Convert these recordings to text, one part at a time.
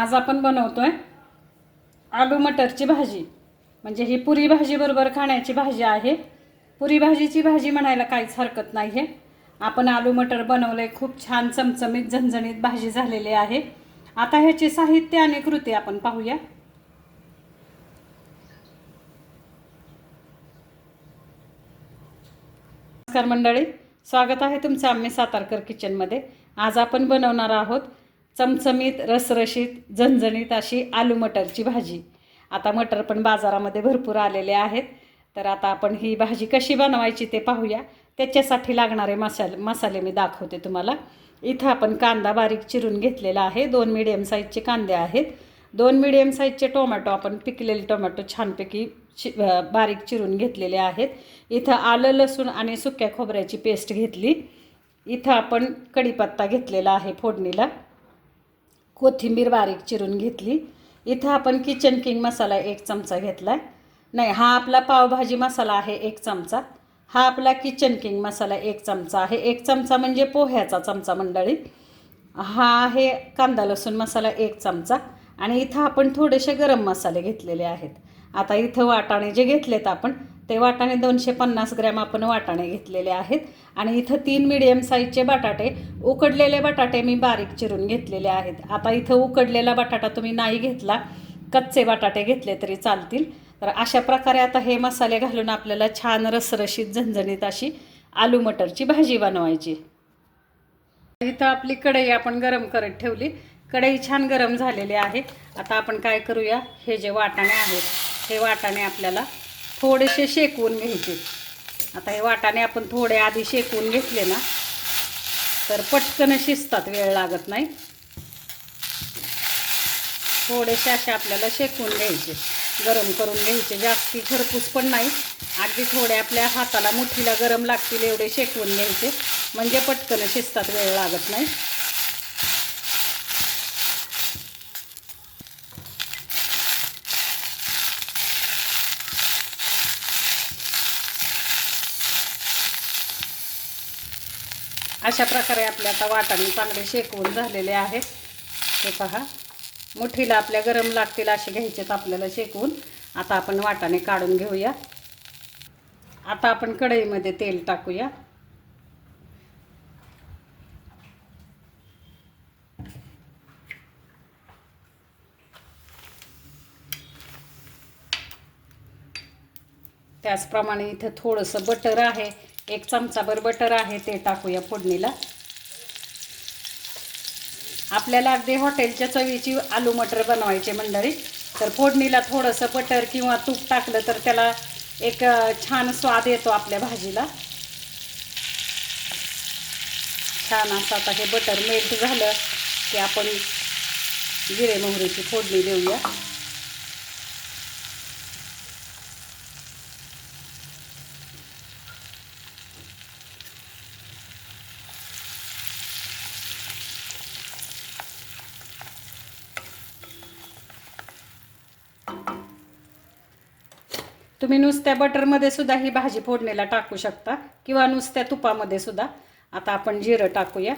आज आपण बनवतो आहे आलू मटरची भाजी. म्हणजे ही पुरी भाजीबरोबर खाण्याची भाजी आहे. पुरी भाजीची भाजी म्हणायला काहीच हरकत नाही आहे आपण आलू मटर बनवले खूप छान चमचमीत झणझणीत भाजी झालेली आहे. आता ह्याचे साहित्य आणि कृती आपण पाहूया. नमस्कार मंडळी. स्वागत आहे तुमचं आम्ही सातारकर किचनमध्ये आज आपण बनवणार आहोत चमचमीत रसरशीत झणझणीत अशी आलू मटरची भाजी. आता मटर पण बाजारामध्ये भरपूर आलेले आहेत. तर आता आपण ही भाजी कशी बनवायची ते पाहूया. त्याच्यासाठी लागणारे मसाले मसाले मी दाखवते तुम्हाला. इथं आपण कांदा बारीक चिरून घेतलेला आहे. दोन मिडियम साईजचे कांदे आहेत. दोन मिडियम साईजचे टोमॅटो आपण पिकलेले टोमॅटो छानपैकी चि बारीक चिरून घेतलेले आहेत. इथं आलं लसूण आणि सुक्या खोबऱ्याची पेस्ट घेतली. इथं आपण कढीपत्ता घेतलेला आहे फोडणीला. कोथिंबीर बारीक चिरून घेतली. इथं आपण किचन किंग मसाला एक चमचा घेतला आहे नाही हा आपला पावभाजी मसाला आहे एक चमचा. हा आपला किचन किंग मसाला एक चमचा आहे. एक चमचा म्हणजे पोह्याचा चमचा मंडळी. हा आहे कांदा लसूण मसाला एक चमचा. आणि इथं आपण थोडेसे गरम मसाले घेतलेले आहेत. आता इथं वाटाणे जे घेतलेत आपण ते वाटाणे दोनशे पन्नास ग्रॅम आपण वाटाणे घेतलेले आहेत. आणि इथं तीन मिडियम साईजचे बटाटे उकडलेले बटाटे मी बारीक चिरून घेतलेले आहेत. आता इथं उकडलेला बटाटा तुम्ही नाही घेतला कच्चे बटाटे घेतले तरी चालतील. तर अशा प्रकारे आता हे मसाले घालून आपल्याला छान रसरशीत झणझणीत अशी आलू मटरची भाजी बनवायची. इथं आपली कढई आपण गरम करत ठेवली. कढई छान गरम झालेली आहे. आता आपण काय करूया हे जे वाटाणे आहेत हे वाटाणे आपल्याला थोडेसे शेकवून घ्यायचे. आता हे वाटाणे आपण थोडे आधी शेकवून घेतले ना तर पटकन शिजतात वेळ लागत नाही. थोडेसे असे आपल्याला शेकवून घ्यायचे गरम करून घ्यायचे. जास्ती खरपूस पण नाही. अगदी थोडे आपल्या हाताला मुठीला गरम लागतील एवढे शेकवून घ्यायचे. म्हणजे पटकन शिजतात वेळ लागत नाही. अशा प्रकारे आपले आता वाटाणे चांगले शेकवून झालेले आहेत. हे पहा मुठीला आपल्या गरम लागतील असे घ्यायचेत आपल्याला शेकवून आता आपण वाटाणे काढून घेऊया. आता आपण कढईमध्ये तेल टाकूया. त्याचप्रमाणे इथं थोडंसं बटर आहे. एक चमचाभर बटर आहे ते टाकूया फोडणीला. आपल्याला अगदी हॉटेलच्या चवीची आलू मटर बनवायचे मंडळी. तर फोडणीला थोडंसं बटर किंवा तूप टाकलं तर त्याला एक छान स्वाद येतो आपल्या भाजीला. छान असं आता हे बटर मेल्ट झालं की आपण जिरे मोहरीची फोडणी देऊया. तुम्ही नुसत्या बटरमध्ये सुद्धा ही भाजी फोडणीला टाकू शकता किंवा नुसत्या तुपामध्ये सुद्धा. आता आपण जिरं टाकूया.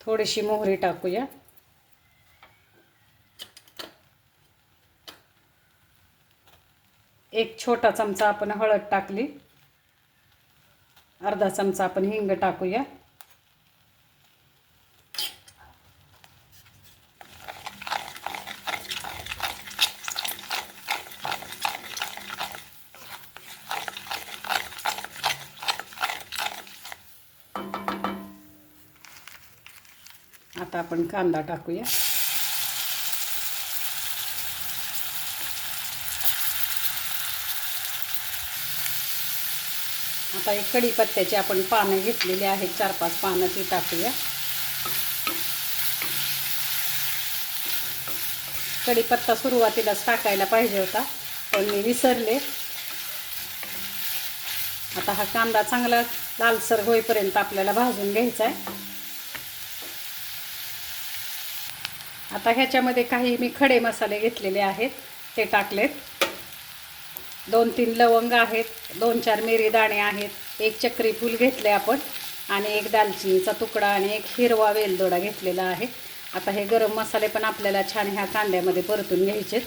थोडीशी मोहरी टाकूया. एक छोटा चमचा आपण हळद टाकली. अर्धा चमचा आपण हिंग टाकूया. आता आपण कांदा टाकूया. आता एक कढीपत्त्याची आपण पानं घेतलेली आहेत चार पाच पानं ती टाकूया. कढीपत्ता सुरुवातीलाच टाकायला पाहिजे होता पण मी विसरले. आता हा कांदा चांगला लालसर होईपर्यंत आपल्याला भाजून घ्यायचा आहे. आता ह्याच्यामध्ये काही मी खडे मसाले घेतलेले आहेत ते टाकलेत. दोन तीन लवंग आहेत दोन चार मिरी दाणे आहेत एक चक्री फूल घेतले आपण आणि एक दालचिनीचा तुकडा आणि एक हिरवा वेलदोडा घेतलेला आहे. आता हे गरम मसाले पण आपल्याला छान ह्या कांद्यामध्ये परतून घ्यायचे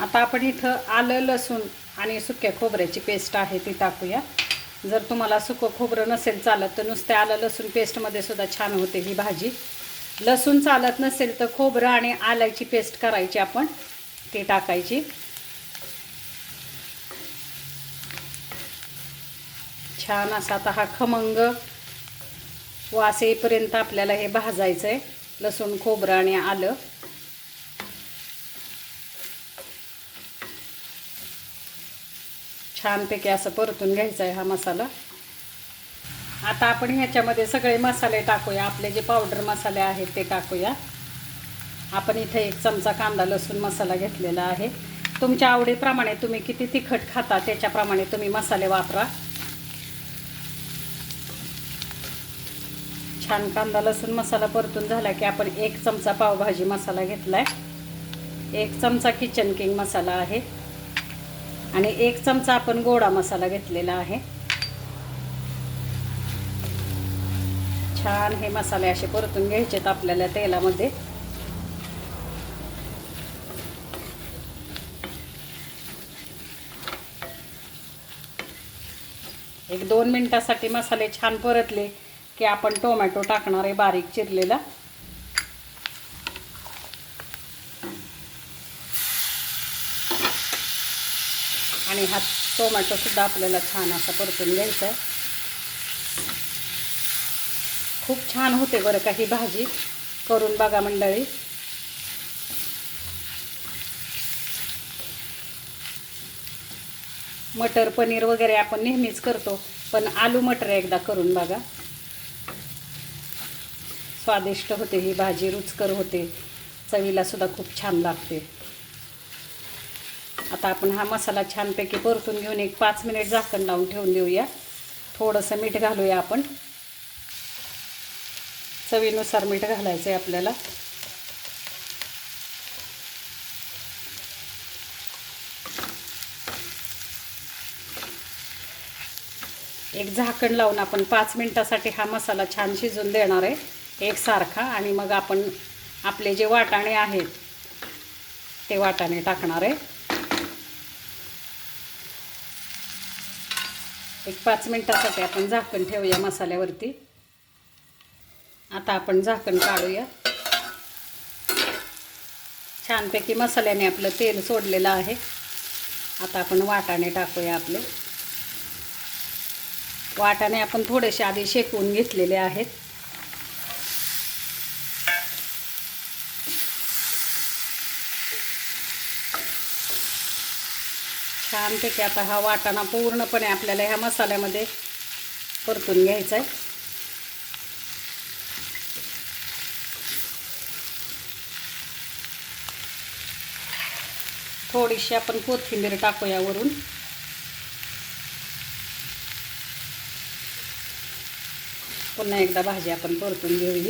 आता आपण इथं आलं लसूण आणि सुक्या खोबऱ्याची पेस्ट आहे ती टाकूया. जर तुम्हाला सुकं खोबरं नसेल चालत तर नुसते आलं लसूण पेस्टमध्ये सुद्धा छान होते ही भाजी. लसूण चालत नसेल तर खोबरं आणि आल्याची पेस्ट करायची आपण ती टाकायची. छान असा आता हा खमंग वास येईपर्यंत आपल्याला हे भाजायचं आहे लसूण खोबरं आणि आलं. छानपैकी असं परतून घ्यायचा आहे हा मसाला. आता आपण ह्याच्यामध्ये सगळे मसाले टाकूया. आपले जे पावडर मसाले आहेत ते टाकूया. आपण इथे एक चमचा कांदा लसूण मसाला घेतलेला आहे. तुमच्या आवडीप्रमाणे तुम्ही किती तिखट खाता त्याच्याप्रमाणे तुम्ही मसाले वापरा. छान कांदा लसूण मसाला परतून झाला की आपण एक चमचा पावभाजी मसाला घेतला आहे एक चमचा किचन किंग मसाला आहे. आणि एक चमचा आपण गोडा मसाला घेतलेला आहे. छान हे मसाले असे परतून घ्यायचेत आपल्याला तेलामध्ये. एक दोन मिनटासाठी मसाले छान परतले की आपण टोमॅटो टाकणार आहे बारीक चिरलेला. आणि हा टोमॅटोसुद्धा आपल्याला छान असा परतून घ्यायचा आहे. खूप छान होते बरं का ही भाजी. करून बघा मंडळी. मटर पनीर वगैरे आपण नेहमीच करतो पण आलू मटर एकदा करून बघा. स्वादिष्ट होते ही भाजी रुचकर होते. चवीला सुद्धा खूप छान लागते. आता आपण हा मसाला छानपैकी परतून घेऊन एक पाच मिनिट झाकण लावून ठेवून देऊया. थोडंसं मीठ घालूया आपण. चवीनुसार मीठ घालायचं आहे आपल्याला. एक झाकण लावून आपण पाच मिनटासाठी हा मसाला छान शिजून देणार आहे. एकसारखा आणि मग आपण आपले जे वाटाणे आहेत ते वाटाणे टाकणार आहे. एक पाच मिनटासाठी आपण झाकण ठेवूया मसाल्यावरती. आता आपण झाकण काढूया. छानपैकी मसाल्याने आपलं तेल सोडलेलं आहे. आता आपण वाटाणे टाकूया आपले. वाटाणे आपण थोडेसे आधी शेकवून घेतलेले आहेत. छानपैकी आता हा वाटाणा पूर्णपणे आपल्याला ह्या मसाल्यामध्ये परतून घ्यायचा आहे. थोडीशी आपण कोथिंबीर टाकूया वरून. पुन्हा एकदा भाजी आपण परतून घेऊ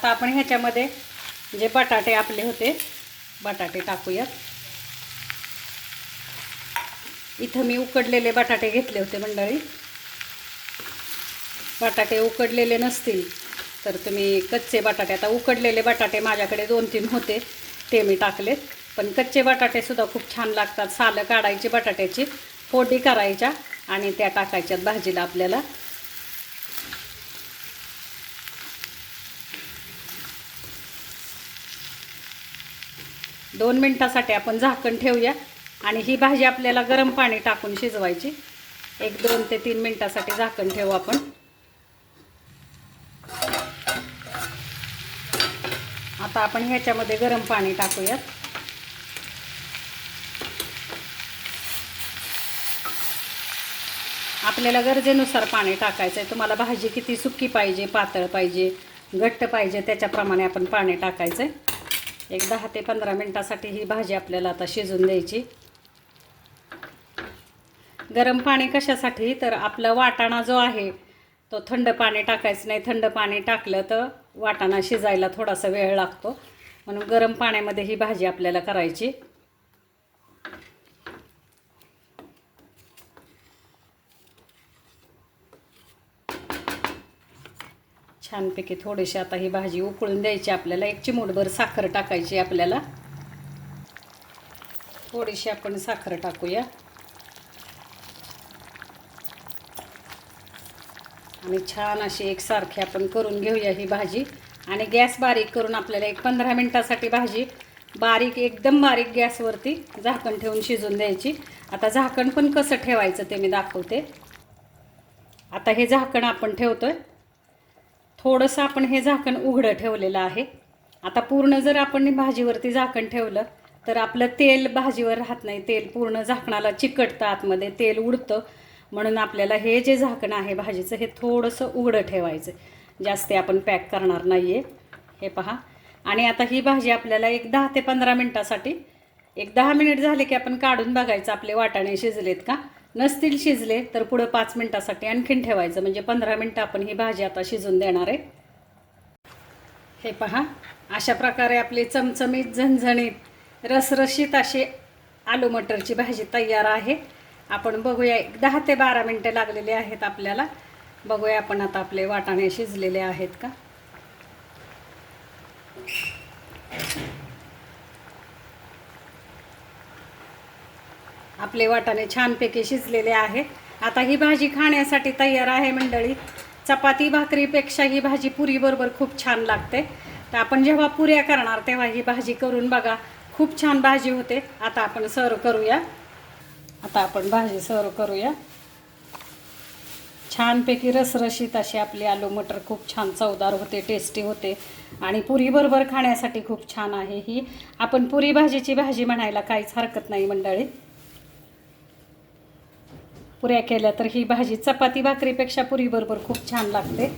आता आपण ह्याच्यामध्ये जे बटाटे आपले होते बटाटे टाकूयात. इथं मी उकडलेले बटाटे घेतले होते मंडळी. बटाटे उकडलेले नसतील तर तुम्ही कच्चे बटाटे आता उकडलेले बटाटे माझ्याकडे दोन तीन होते ते मी टाकलेत. पण कच्चे बटाटेसुद्धा खूप छान लागतात. सालं काढायची बटाट्याची फोडी करायच्या आणि त्या टाकायच्यात भाजीला आपल्याला. दोन मिनटासाठी आपण झाकण ठेवूया. आणि ही भाजी आपल्याला गरम पाणी टाकून शिजवायची. एक दोन ते तीन मिनटासाठी झाकण ठेवू आपण. आता आपण ह्याच्यामध्ये गरम पाणी टाकूयात. आपल्याला गरजेनुसार पाणी टाकायचं आहे तुम्हाला भाजी किती सुकी पाहिजे पातळ पाहिजे घट्ट पाहिजे त्याच्याप्रमाणे आपण पाणी टाकायचं आहे एक दहा ते पंधरा मिनटासाठी ही भाजी आपल्याला आता शिजून द्यायची. गरम पाणी कशासाठी? तर आपला वाटाणा जो आहे तो थंड पाणी टाकायचं नाही. थंड पाणी टाकलं तर वाटाणा शिजायला थोडासा वेळ लागतो. म्हणून गरम पाण्यामध्ये ही भाजी आपल्याला करायची. छानपैकी थोडीशी आता ही भाजी उकळून द्यायची. आपल्याला एक चिमूटभर साखर टाकायची आपल्याला. थोडीशी आपण साखर टाकूया. आणि छान अशी एकसारखी आपण करून घेऊया ही भाजी. आणि गॅस बारीक करून आपल्याला एक पंधरा मिनटासाठी भाजी बारीक एकदम बारीक गॅसवरती झाकण ठेवून शिजून द्यायची. आता झाकण पण कसं ठेवायचं ते मी दाखवते. आता हे झाकण आपण ठेवतो आहे थोडंसं आपण हे झाकण उघडं ठेवलेलं आहे. आता पूर्ण जर आपण भाजीवरती झाकण ठेवलं तर आपलं तेल भाजीवर राहत नाही. तेल पूर्ण झाकणाला चिकटतं आतमध्ये तेल उडतं. म्हणून आपल्याला हे जे झाकण आहे भाजीचं हे थोडंसं उघडं ठेवायचं जास्त आपण पॅक करणार नाही आहे हे पहा. आणि आता ही भाजी आपल्याला एक दहा ते पंधरा मिनटासाठी एक दहा मिनिट झाले की आपण काढून बघायचं आपले वाटाणे शिजलेत का? नसतील शिजले तर पुढं पाच मिनटासाठी आणखीन ठेवायचं. म्हणजे पंधरा मिनटं आपण ही भाजी आता शिजून देणार आहे. हे पहा अशा प्रकारे आपली चमचमीत झणझणीत रसरशीत अशी आलू मटरची भाजी तयार आहे. आपण बघूया एक दहा ते बारा मिनटं लागलेली आहेत आपल्याला. बघूया आपण आता आपले वाटाणे शिजलेले आहेत का? आपले वाटाणे छानपैकी शिजलेले आहेत. आता ही भाजी खाण्यासाठी तयार आहे मंडळी. चपाती भाकरीपेक्षा ही भाजी पुरीबरोबर खूप छान लागते. तर आपण जेव्हा पुऱ्या करणार तेव्हा ही भाजी करून बघा. खूप छान भाजी होते. आता आपण सर्व करूया. आता आपण भाजी सर्व करूया. छानपैकी रसरशीत अशी आपली आलू मटर खूप छान चवदार होते टेस्टी होते. आणि पुरीबरोबर खाण्यासाठी खूप छान आहे ही. आपण पुरी भाजीची भाजी म्हणायला काहीच हरकत नाही मंडळी. पुऱ्या केल्या तर ही भाजी चपाती भाकरीपेक्षा पुरीबरोबर खूप छान लागते.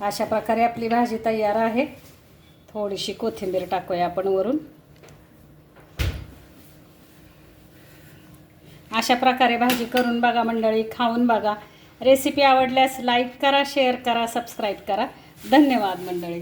अशा प्रकारे आपली भाजी तयार आहे. थोडीशी कोथिंबीर टाकूया आपण वरून. अशा प्रकारे भाजी करून बघा मंडळी खाऊन बघा. रेसिपी आवडल्यास लाईक करा शेअर करा सबस्क्राईब करा. धन्यवाद मंडळी.